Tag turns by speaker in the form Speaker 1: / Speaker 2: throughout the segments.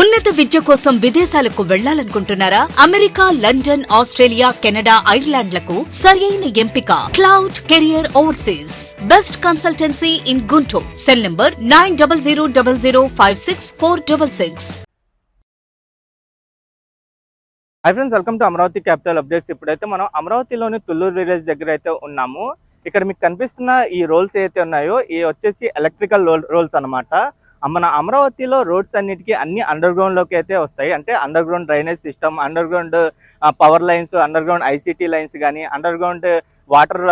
Speaker 1: ఉన్నత విద్య కోసం విదేశాలకు వెళ్ళాలనుకుంటున్నారా? అమెరికా లండన్ ఆస్ట్రేలియా కెనడా ఐర్లాండ్లకు సరియైన ఎంపిక. Cloud career overseas. Best consultancy in Guntur. Cell number nine double zero double zero five six four double six.
Speaker 2: Hi friends welcome to Amaravati capital updates ఇప్పుడైతే మనం అమరావతిలోని తుల్లూరు విలేజ్ దగ్గర అయితే ఉన్నాము. ఇక్కడ మీకు కనిపిస్తున్న ఈ రోల్స్ ఏవైతే ఉన్నాయో ఈ వచ్చేసి ఎలక్ట్రికల్ రోల్స్ అన్నమాట. మన అమరావతిలో రోడ్స్ అన్నిటికీ అన్ని అండర్ గ్రౌండ్లోకి అయితే వస్తాయి. అంటే under ground drainage system under ground power lines under ground ICT lines కానీ under ground water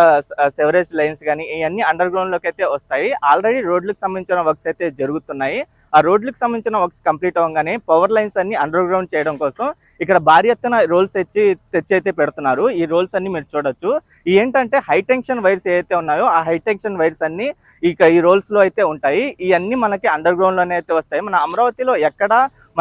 Speaker 2: sewerage lines కానీ ఇవన్నీ అండర్ గ్రౌండ్లోకి అయితే వస్తాయి. ఆల్రెడీ రోడ్లకు సంబంధించిన వర్క్స్ అయితే జరుగుతున్నాయి. ఆ రోడ్లకు సంబంధించిన వర్క్స్ కంప్లీట్ అవ్వగానే పవర్ లైన్స్ అన్ని అండర్ గ్రౌండ్ చేయడం కోసం ఇక్కడ భారీ ఎత్తున రోల్స్ తెచ్చి తెచ్చి అయితే పెడుతున్నారు. ఈ రోల్స్ అన్ని మీరు చూడొచ్చు. ఏంటంటే హై టెన్షన్ వైర్స్ ఏవైతే ఉన్నాయో ఆ హై టెన్షన్ వైర్స్ అన్ని ఇక ఈ రోల్స్లో అయితే ఉంటాయి. ఇవన్నీ మనకి అండర్ గ్రౌండ్లోనే అయితే వస్తాయి. మన అమరావతిలో ఎక్కడ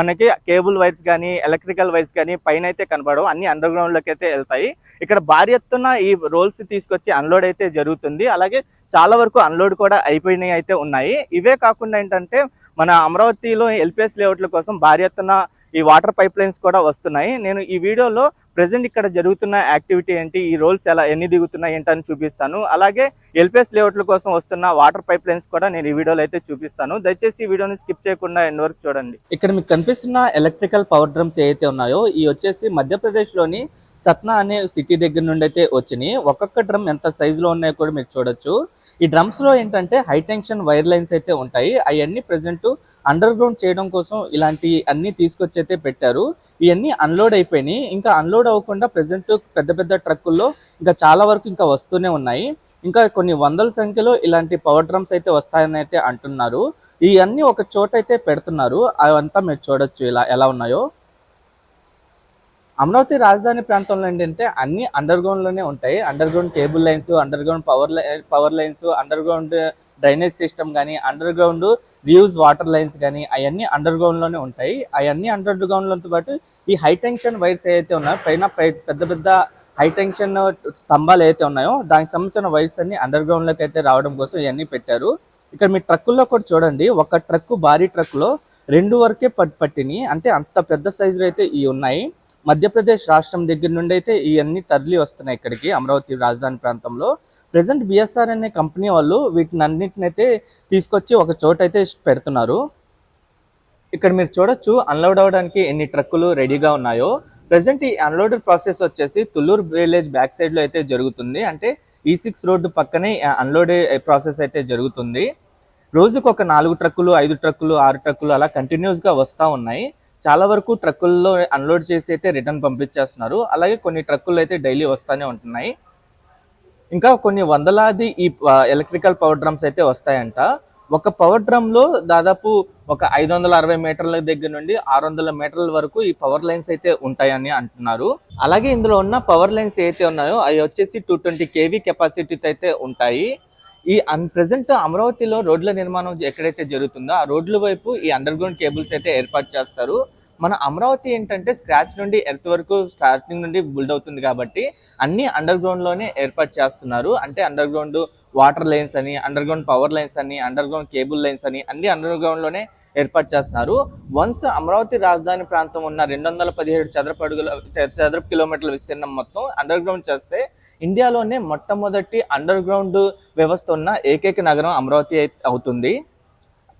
Speaker 2: మనకి కేబుల్ వైర్స్ కానీ ఎలక్ట్రికల్ వైర్స్ కానీ పైన అయితే కనపడవు. అన్ని అండర్ గ్రౌండ్లోకి అయితే వెళ్తాయి. ఇక్కడ భారీ ఎత్తున ఈ రోల్స్ తీసుకొచ్చి అన్లోడ్ అయితే జరుగుతుంది. అలాగే చాలా వరకు అన్లోడ్ కూడా అయిపోయినాయి అయితే ఉన్నాయి. ఇవే కాకుండా ఏంటంటే మన అమరావతిలో ఎల్పిఎస్ లేఅవుట్ల కోసం భారీ ఎత్తున ఈ వాటర్ పైప్ లైన్స్ కూడా వస్తున్నాయి. నేను ఈ వీడియోలో ప్రజెంట్ ఇక్కడ జరుగుతున్న యాక్టివిటీ ఏంటి ఈ రోల్స్ ఎలా ఎన్ని దిగుతున్నాయి ఏంటని చూపిస్తాను. అలాగే ఎల్పిఎస్ లేఅవుట్ల కోసం వస్తున్న వాటర్ పైప్ లైన్స్ కూడా నేను ఈ వీడియోలో అయితే చూపిస్తాను. దయచేసి ఈ వీడియోని స్కిప్ చేయకుండా ఎండ్ వరకు చూడండి. ఇక్కడ మీకు కనిపిస్తున్న ఎలక్ట్రికల్ పవర్ డ్రమ్స్ ఏవైతే ఉన్నాయో ఈ వచ్చేసి మధ్యప్రదేశ్లోని సత్నా అనే సిటీ దగ్గర నుండి అయితే వచ్చినాయి. ఒక్కొక్క డ్రమ్ ఎంత సైజులో ఉన్నాయో కూడా మీరు చూడొచ్చు. ఈ డ్రమ్స్లో ఏంటంటే హై టెన్షన్ వైర్ లైన్స్ అయితే ఉంటాయి. అవన్నీ ప్రెసెంట్ అండర్ గ్రౌండ్ చేయడం కోసం ఇలాంటి అన్ని తీసుకొచ్చి అయితే పెట్టారు. ఇవన్నీ అన్లోడ్ అయిపోయినాయి. ఇంకా అన్లోడ్ అవ్వకుండా ప్రెసెంట్ పెద్ద పెద్ద ట్రక్కుల్లో ఇంకా చాలా వరకు ఇంకా వస్తూనే ఉన్నాయి. ఇంకా కొన్ని వందల సంఖ్యలో ఇలాంటి పవర్ డ్రమ్స్ అయితే వస్తాయని అయితే అంటున్నారు. ఇవన్నీ ఒక చోట అయితే పెడుతున్నారు. అవంతా మీరు చూడొచ్చు ఇలా ఎలా ఉన్నాయో. అమరావతి రాజధాని ప్రాంతంలో ఏంటంటే అన్ని అండర్ గ్రౌండ్లోనే ఉంటాయి. Under ground cable lines under ground power power lines under ground drainage system కానీ under ground reuse water lines కానీ అవన్నీ అండర్ గ్రౌండ్లోనే ఉంటాయి. అవన్నీ అండర్ గ్రౌండ్లతో పాటు ఈ హై టెన్షన్ వైర్స్ ఏవైతే ఉన్నాయో పైన పెద్ద పెద్ద హై టెన్షన్ స్తంభాలు ఏవైతే ఉన్నాయో దానికి సంబంధించిన వైర్స్ అన్ని అండర్ గ్రౌండ్లోకి అయితే రావడం కోసం ఇవన్నీ పెట్టారు. ఇక్కడ మీ ట్రక్కుల్లో కూడా చూడండి. ఒక ట్రక్ భారీ ట్రక్లో రెండు వరకే పట్ పట్టిని అంటే అంత పెద్ద సైజులో అయితే ఇవి ఉన్నాయి. మధ్యప్రదేశ్ రాష్ట్రం దగ్గర నుండి అయితే ఇవన్నీ తరలి వస్తున్నాయి ఇక్కడికి అమరావతి రాజధాని ప్రాంతంలో. ప్రజెంట్ బిఎస్ఆర్ అనే కంపెనీ వాళ్ళు వీటిని అన్నింటిని అయితే తీసుకొచ్చి ఒక చోట అయితే పెడుతున్నారు. ఇక్కడ మీరు చూడొచ్చు అన్లోడ్ అవ్వడానికి ఎన్ని ట్రక్కులు రెడీగా ఉన్నాయో. ప్రజెంట్ ఈ అన్లోడర్ ప్రాసెస్ వచ్చేసి తుల్లూరు విలేజ్ బ్యాక్ సైడ్లో అయితే జరుగుతుంది. అంటే e ఈ సిక్స్ రోడ్డు పక్కనే అన్లోడ్ ప్రాసెస్ అయితే జరుగుతుంది. రోజుకు ఒక నాలుగు ట్రక్కులు ఐదు ట్రక్కులు ఆరు ట్రక్కులు అలా కంటిన్యూస్గా వస్తూ ఉన్నాయి. చాలా వరకు ట్రక్కుల్లో అన్లోడ్ చేసి అయితే రిటర్న్ పంపించేస్తున్నారు. అలాగే కొన్ని ట్రక్కులు అయితే డైలీ వస్తూనే ఉంటున్నాయి. ఇంకా కొన్ని వందలాది ఈ ఎలక్ట్రికల్ పవర్ డ్రమ్స్ అయితే వస్తాయంట. ఒక పవర్ డ్రమ్లో దాదాపు ఒక ఐదు వందల అరవై మీటర్ల దగ్గర నుండి ఆరు వందల మీటర్ల వరకు ఈ పవర్ లైన్స్ అయితే ఉంటాయని అంటున్నారు. అలాగే ఇందులో ఉన్న పవర్ లైన్స్ ఏవైతే ఉన్నాయో అవి వచ్చేసి టూ ట్వంటీ కేవీ కెపాసిటీతో అయితే ఉంటాయి. ఈ అన్ ప్రెసెంట్ అమరావతిలో రోడ్ల నిర్మాణం ఎక్కడైతే జరుగుతుందో ఆ రోడ్ల వైపు ఈ అండర్ గ్రౌండ్ కేబుల్స్ అయితే ఏర్పాటు చేస్తారు. మన అమరావతి ఏంటంటే స్క్రాచ్ నుండి ఎర్త్ వరకు స్టార్టింగ్ నుండి బిల్డ్ అవుతుంది కాబట్టి అన్ని అండర్ గ్రౌండ్లోనే ఏర్పాటు చేస్తున్నారు. అంటే అండర్ గ్రౌండ్ వాటర్ లైన్స్ అని అండర్ గ్రౌండ్ పవర్ లైన్స్ అని అండర్ గ్రౌండ్ కేబుల్ లైన్స్ అని అన్ని అండర్ గ్రౌండ్లోనే ఏర్పాటు చేస్తున్నారు. వన్స్ అమరావతి రాజధాని ప్రాంతం ఉన్న రెండు వందల పదిహేడు చదరపు అడుగుల చ- చదరపు కిలోమీటర్ల విస్తీర్ణం మొత్తం అండర్ గ్రౌండ్ చేస్తే ఇండియాలోనే మొట్టమొదటి అండర్ గ్రౌండ్ వ్యవస్థ ఉన్న ఏకైక నగరం అమరావతి అవుతుంది.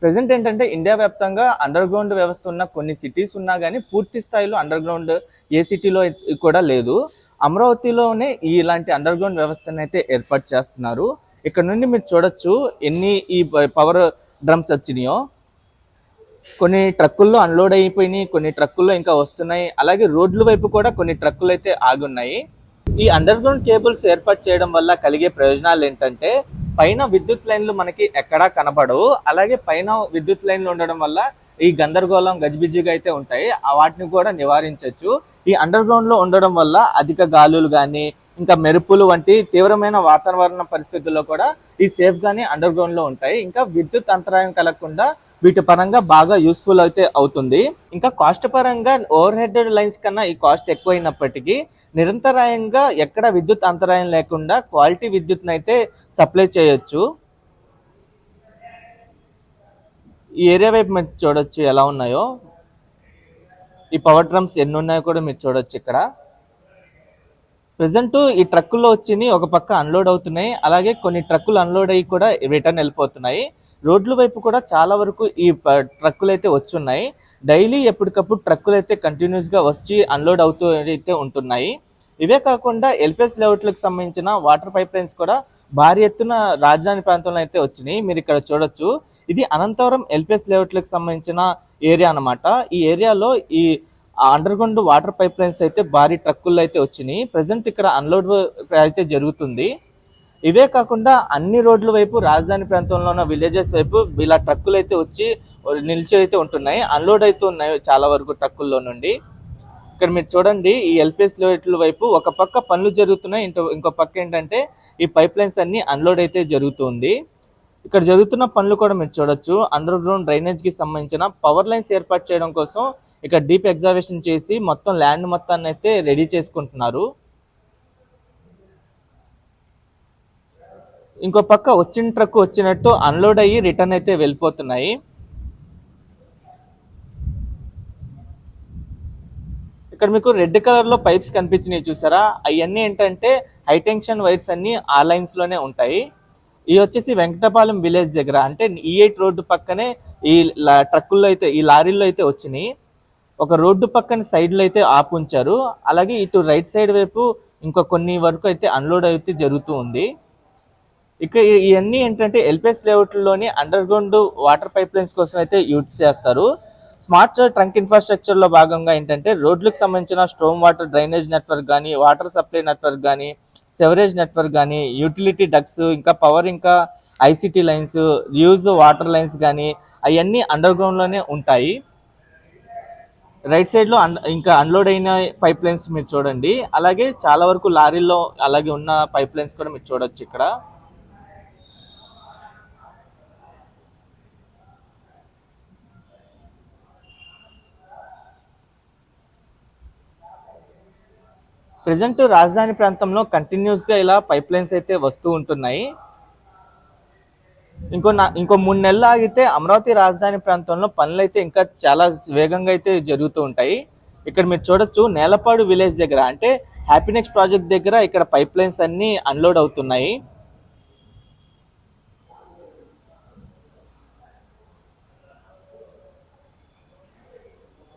Speaker 2: ప్రజెంట్ ఏంటంటే ఇండియా వ్యాప్తంగా అండర్ గ్రౌండ్ వ్యవస్థ ఉన్న కొన్ని సిటీస్ ఉన్నా కానీ పూర్తి స్థాయిలో అండర్ గ్రౌండ్ ఏ సిటీలో కూడా లేదు. అమరావతిలోనే ఇలాంటి అండర్ గ్రౌండ్ వ్యవస్థను అయితే ఏర్పాటు చేస్తున్నారు. ఇక్కడ నుండి మీరు చూడొచ్చు ఎన్ని ఈ పవర్ డ్రమ్స్ వచ్చినాయో. కొన్ని ట్రక్కుల్లో అన్లోడ్ అయిపోయినాయి కొన్ని ట్రక్కుల్లో ఇంకా వస్తున్నాయి. అలాగే రోడ్ల వైపు కూడా కొన్ని ట్రక్కులు అయితే ఆగున్నాయి. ఈ అండర్ గ్రౌండ్ కేబుల్స్ ఏర్పాటు చేయడం వల్ల కలిగే ప్రయోజనాలు ఏంటంటే పైన విద్యుత్ లైన్లు మనకి ఎక్కడా కనపడవు అలాగే పైన విద్యుత్ లైన్లు ఉండడం వల్ల ఈ గందరగోళం గజిబిజిగా అయితే ఉంటాయి. వాటిని కూడా నివారించవచ్చు ఈ అండర్ గ్రౌండ్లో ఉండడం వల్ల అధిక గాలులు కానీ ఇంకా మెరుపులు వంటి తీవ్రమైన వాతావరణ పరిస్థితుల్లో కూడా ఈ సేఫ్ గానే అండర్ గ్రౌండ్లో ఉంటాయి. ఇంకా విద్యుత్ అంతరాయం కలగకుండా వీటి పరంగా బాగా యూస్ఫుల్ అయితే అవుతుంది. ఇంకా కాస్ట్ పరంగా ఓవర్ హెడ్ లైన్స్ కన్నా ఈ కాస్ట్ ఎక్కువైనప్పటికీ నిరంతరాయంగా ఎక్కడ విద్యుత్ అంతరాయం లేకుండా క్వాలిటీ విద్యుత్ని అయితే సప్లై చేయొచ్చు. ఈ ఏరియా వైపు మీరు చూడొచ్చు ఎలా ఉన్నాయో. ఈ పవర్ డ్రమ్స్ ఎన్ని ఉన్నాయో కూడా మీరు చూడొచ్చు ఇక్కడ. ప్రజెంట్ ఈ ట్రక్కుల్లో వచ్చి ఒక పక్క అన్లోడ్ అవుతున్నాయి. అలాగే కొన్ని ట్రక్కులు అన్లోడ్ అయ్యి కూడా రిటర్న్ వెళ్ళిపోతున్నాయి. రోడ్ల వైపు కూడా చాలా వరకు ఈ ట్రక్కులు అయితే వచ్చున్నాయి. డైలీ ఎప్పటికప్పుడు ట్రక్కులు అయితే కంటిన్యూస్గా వచ్చి అన్లోడ్ అవుతూ అయితే ఉంటున్నాయి. ఇవే కాకుండా ఎల్పిఎస్ లేఅవుట్లకు సంబంధించిన వాటర్ పైప్ లైన్స్ కూడా భారీ ఎత్తున రాజధాని ప్రాంతంలో అయితే వచ్చినాయి. మీరు ఇక్కడ చూడొచ్చు. ఇది అనంతవరం ఎల్పిఎస్ లేఅవుట్లకు సంబంధించిన ఏరియా అన్నమాట. ఈ ఏరియాలో ఈ under ground water pipe lines అయితే భారీ ట్రక్కుల్లో అయితే వచ్చినాయి. ప్రజెంట్ ఇక్కడ అన్లోడ్ అయితే జరుగుతుంది. ఇవే కాకుండా అన్ని రోడ్ల వైపు రాజధాని ప్రాంతంలో ఉన్న విలేజెస్ వైపు ఇలా ట్రక్కులు అయితే వచ్చి నిలిచి అయితే ఉంటున్నాయి. అన్లోడ్ అయితే ఉన్నాయి చాలా వరకు ట్రక్కుల్లో నుండి. ఇక్కడ మీరు చూడండి ఈ ఎల్పిఎస్ లోట్ల వైపు ఒక పక్క పనులు జరుగుతున్నాయి. ఇంకో ఇంకో పక్క ఏంటంటే ఈ పైప్ లైన్స్ అన్ని అన్లోడ్ అయితే జరుగుతుంది. ఇక్కడ జరుగుతున్న పనులు కూడా మీరు చూడొచ్చు. అండర్ గ్రౌండ్ డ్రైనేజ్కి సంబంధించిన పవర్ లైన్స్ ఏర్పాటు చేయడం కోసం ఇక్కడ డీప్ ఎగ్జర్వేషన్ చేసి మొత్తం ల్యాండ్ మొత్తాన్ని అయితే రెడీ చేసుకుంటున్నారు. ఇంకో పక్క వచ్చిన ట్రక్ వచ్చినట్టు అన్లోడ్ అయ్యి రిటర్న్ అయితే వెళ్ళిపోతున్నాయి. ఇక్కడ మీకు రెడ్ కలర్లో పైప్స్ కనిపించినాయి చూసారా? అవన్నీ ఏంటంటే హైటెన్షన్ వైర్స్ అన్నీ ఆ లైన్స్లోనే ఉంటాయి. ఇవి వచ్చేసి వెంకటపాలెం విలేజ్ దగ్గర అంటే ఈ ఎయిట్ రోడ్డు పక్కనే ఈ ట్రక్కుల్లో అయితే ఈ లారీల్లో అయితే వచ్చినాయి. ఒక రోడ్డు పక్కన సైడ్లో అయితే ఆపు ఉంచారు అలాగే ఇటు రైట్ సైడ్ వైపు ఇంకా కొన్ని వరకు అయితే అన్లోడ్ అయితే జరుగుతూ ఉంది. ఇక్కడ ఇవన్నీ ఏంటంటే LPS లేఅవుట్లోని under ground water pipe lines కోసం అయితే యూజ్ చేస్తారు. స్మార్ట్ ట్రంక్ ఇన్ఫ్రాస్ట్రక్చర్లో భాగంగా ఏంటంటే రోడ్లకు సంబంధించిన స్టోమ్ వాటర్ డ్రైనేజ్ నెట్వర్క్ కానీ వాటర్ సప్లై నెట్వర్క్ కానీ సెవరేజ్ నెట్వర్క్ కానీ యూటిలిటీ డక్స్ ఇంకా పవర్ ఇంకా ICT lines use water lines కానీ అవన్నీ అండర్ గ్రౌండ్లోనే ఉంటాయి. రైట్ సైడ్లో అన్- ఇంకా అన్లోడ్ అయిన పైప్ లైన్స్ మీరు చూడండి. అలాగే చాలా వరకు లారీల్లో అలాగే ఉన్న పైప్ లైన్స్ కూడా మీరు చూడొచ్చు ఇక్కడ. ప్రజెంట్ రాజధాని ప్రాంతంలో కంటిన్యూస్గా ఇలా పైప్ లైన్స్ అయితే వస్తూ ఉంటున్నాయి. ఇంకో నా ఇంకో మూడు నెలలు ఆగితే అమరావతి రాజధాని ప్రాంతంలో పనులు అయితే ఇంకా చాలా వేగంగా అయితే జరుగుతూ ఉంటాయి. ఇక్కడ మీరు చూడొచ్చు నేలపాడు విలేజ్ దగ్గర అంటే హ్యాపీనెక్స్ ప్రాజెక్ట్ దగ్గర ఇక్కడ పైప్ లైన్స్ అన్ని అన్లోడ్ అవుతున్నాయి.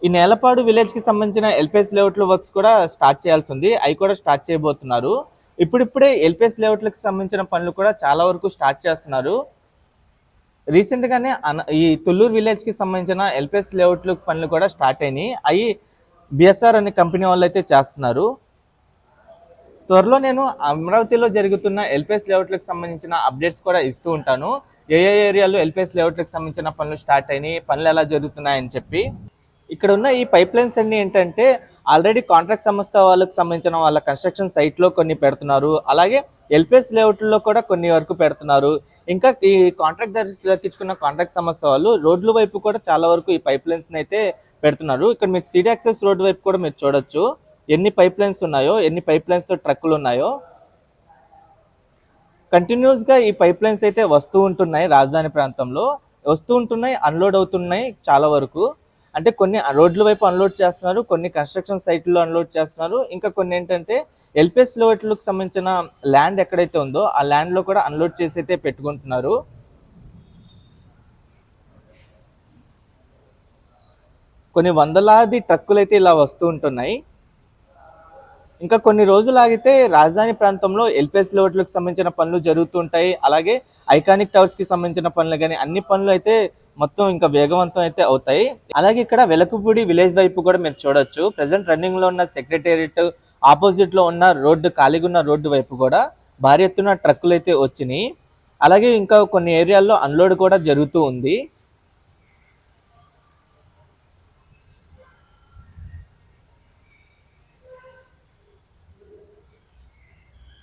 Speaker 2: ఈ నేలపాడు విలేజ్కి సంబంధించిన ఎల్పిఎస్ లేఅవుట్ల వర్క్స్ కూడా స్టార్ట్ చేయాల్సి ఉంది. అవి కూడా స్టార్ట్ చేయబోతున్నారు. ఇప్పుడిప్పుడే ఎల్పిఎస్ లేఅవుట్లకు సంబంధించిన పనులు కూడా చాలా వరకు స్టార్ట్ చేస్తున్నారు. రీసెంట్ గానే అన- ఈ తుళ్ళూరు విలేజ్కి సంబంధించిన ఎల్పిఎస్ లేఅవుట్ల పనులు కూడా స్టార్ట్ అయినాయి. అవి బిఎస్ఆర్ అనే కంపెనీ వాళ్ళు అయితే చేస్తున్నారు. త్వరలో నేను అమరావతిలో జరుగుతున్న ఎల్పిఎస్ లేఅవుట్లకు సంబంధించిన అప్డేట్స్ కూడా ఇస్తూ ఉంటాను. ఏ ఏ ఏరియాలో ఎల్పిఎస్ లేఅవుట్లకు సంబంధించిన పనులు స్టార్ట్ అయినాయి పనులు ఎలా జరుగుతున్నాయని చెప్పి. ఇక్కడ ఉన్న ఈ పైప్ లైన్స్ అన్ని ఏంటంటే ఆల్రెడీ కాంట్రాక్ట్ సంస్థ వాళ్ళకి సంబంధించిన వాళ్ళ కన్స్ట్రక్షన్ సైట్లో కొన్ని పెడుతున్నారు. అలాగే ఎల్పిఎస్ లేఅవుట్లో కూడా కొన్ని వరకు పెడుతున్నారు. ఇంకా ఈ కాంట్రాక్ట్ దక్కించుకున్న కాంట్రాక్ట్ సంస్థ వాళ్ళు రోడ్ల వైపు కూడా చాలా వరకు ఈ పైప్ లైన్స్ అయితే పెడుతున్నారు. ఇక్కడ మీకు సిటీ యాక్సెస్ రోడ్ వైపు కూడా మీరు చూడొచ్చు. ఎన్ని పైప్ లైన్స్ ఉన్నాయో ఎన్ని పైప్ లైన్స్తో ట్రక్కులు ఉన్నాయో. కంటిన్యూస్గా ఈ పైప్ లైన్స్ అయితే వస్తూ ఉంటున్నాయి రాజధాని ప్రాంతంలో. వస్తూ ఉంటున్నాయి అన్లోడ్ అవుతున్నాయి చాలా వరకు. అంటే కొన్ని రోడ్ల వైపు అన్లోడ్ చేస్తున్నారు కొన్ని కన్స్ట్రక్షన్ సైట్లో అన్లోడ్ చేస్తున్నారు. ఇంకా కొన్ని ఏంటంటే ఎల్పిఎస్ లోట్లకు సంబంధించిన ల్యాండ్ ఎక్కడైతే ఉందో ఆ ల్యాండ్లో కూడా అన్లోడ్ చేసి అయితే పెట్టుకుంటున్నారు. కొన్ని వందలాది ట్రక్కులు అయితే ఇలా వస్తూ ఉంటున్నాయి. ఇంకా కొన్ని రోజులు ఆగితే రాజధాని ప్రాంతంలో ఎల్పిఎస్ లోట్లకు సంబంధించిన పనులు జరుగుతుంటాయి అలాగే ఐకానిక్ టవర్స్కి సంబంధించిన పనులు కానీ అన్ని పనులు అయితే మొత్తం ఇంకా వేగవంతం అయితే అవుతాయి. అలాగే ఇక్కడ వెలకపూడి విలేజ్ వైపు కూడా మీరు చూడొచ్చు. ప్రజెంట్ రన్నింగ్లో ఉన్న సెక్రటేరియట్ ఆపోజిట్లో ఉన్న రోడ్డు ఖాళీగా ఉన్న రోడ్డు వైపు కూడా భారీ ఎత్తున ట్రక్కులు అయితే వచ్చినాయి. అలాగే ఇంకా కొన్ని ఏరియాల్లో అన్లోడ్ కూడా జరుగుతూ ఉంది.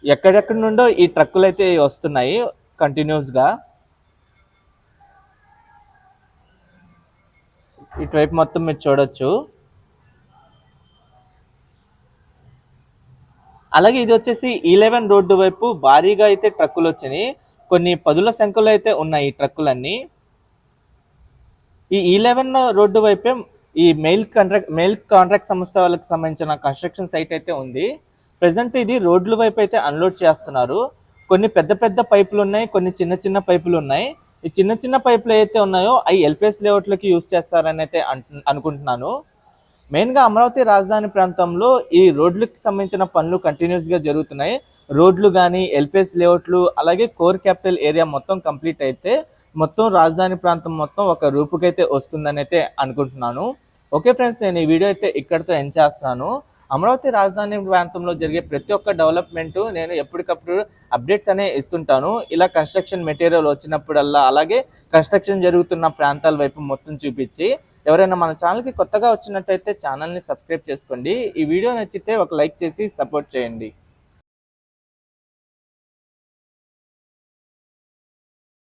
Speaker 2: ఎక్కడెక్కడి నుండో ఈ ట్రక్కులు అయితే వస్తున్నాయి కంటిన్యూస్గా ఇటువైపు మొత్తం మీరు చూడొచ్చు. అలాగే ఇది వచ్చేసి e ఈలెవెన్ రోడ్డు వైపు భారీగా అయితే ట్రక్కులు వచ్చినాయి. కొన్ని పదుల సంఖ్యలో అయితే ఉన్నాయి ఈ ట్రక్కులన్నీ. ఈ e ఈలెవెన్ రోడ్డు వైపే ఈ మెయిల్ కాంట్రాక్ట్ మెయిల్ కాంట్రాక్ట్ సంస్థ వాళ్ళకి సంబంధించిన కన్స్ట్రక్షన్ సైట్ అయితే ఉంది. ప్రజెంట్ ఇది రోడ్ల వైపు అయితే అన్లోడ్ చేస్తున్నారు. కొన్ని పెద్ద పెద్ద పైపులు ఉన్నాయి కొన్ని చిన్న చిన్న పైపులు ఉన్నాయి. ఈ చిన్న చిన్న పైపులు అయితే ఉన్నాయో అవి ఎల్పిఎస్ లేఅవుట్లకి యూస్ చేస్తారని అయితే అనుకుంటున్నాను. మెయిన్గా అమరావతి రాజధాని ప్రాంతంలో ఈ రోడ్లకు సంబంధించిన పనులు కంటిన్యూస్గా జరుగుతున్నాయి. రోడ్లు కానీ ఎల్పిఎస్ లేఅవుట్లు అలాగే కోర్ క్యాపిటల్ ఏరియా మొత్తం కంప్లీట్ అయితే మొత్తం రాజధాని ప్రాంతం మొత్తం ఒక రూపుకైతే వస్తుందని అయితే అనుకుంటున్నాను. ఓకే ఫ్రెండ్స్ నేను ఈ వీడియో అయితే ఇక్కడితో ఎండ్ చేస్తున్నాను. అమరావతి రాజధాని ప్రాంతంలో జరిగే ప్రతి ఒక్క డెవలప్మెంట్ నేను ఎప్పటికప్పుడు అప్డేట్స్ అనే ఇస్తుంటాను. ఇలా కన్స్ట్రక్షన్ మెటీరియల్ వచ్చినప్పుడల్లా అలాగే కన్స్ట్రక్షన్ జరుగుతున్న ప్రాంతాల వైపు మొత్తం చూపించి ఎవరైనా మన ఛానల్కి కొత్తగా వచ్చినట్టయితే ఛానల్ని సబ్స్క్రైబ్ చేసుకోండి. ఈ వీడియో నచ్చితే ఒక లైక్ చేసి సపోర్ట్ చేయండి.